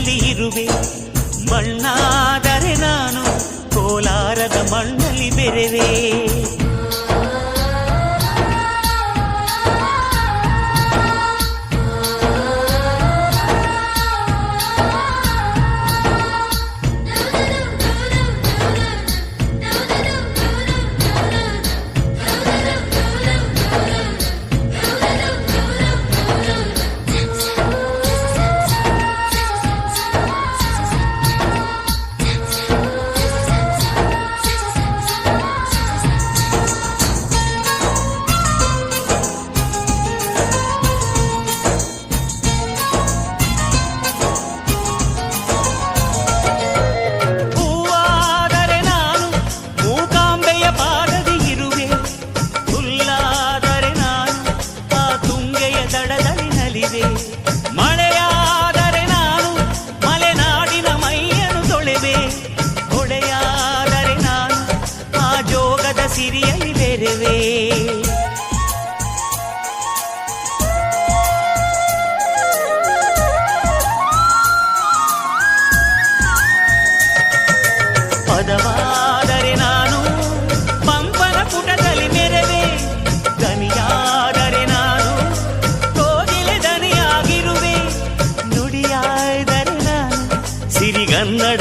ಗುಡಿಯಲ್ಲಿ ಇರುವೆ. ಮಣ್ಣಾದರೆ ನಾನು ಕೋಲಾರದ ಮಣ್ಣಲ್ಲಿ ಬೆರೆವೆ. ಸಿರಿಯಲಿ ಬೇರೆವೇ ಪದವಾದರೆ ನಾನು ಪಂಪನ ಪುಟದಲ್ಲಿ ಮೆರವೆ ದನಿಯಾದರೆ ನಾನು ಕೋಗಿಲೆ ದನಿಯಾಗಿರುವೆ ನುಡಿಯಾದರೆ ನಾನು ಸಿರಿಗನ್ನಡ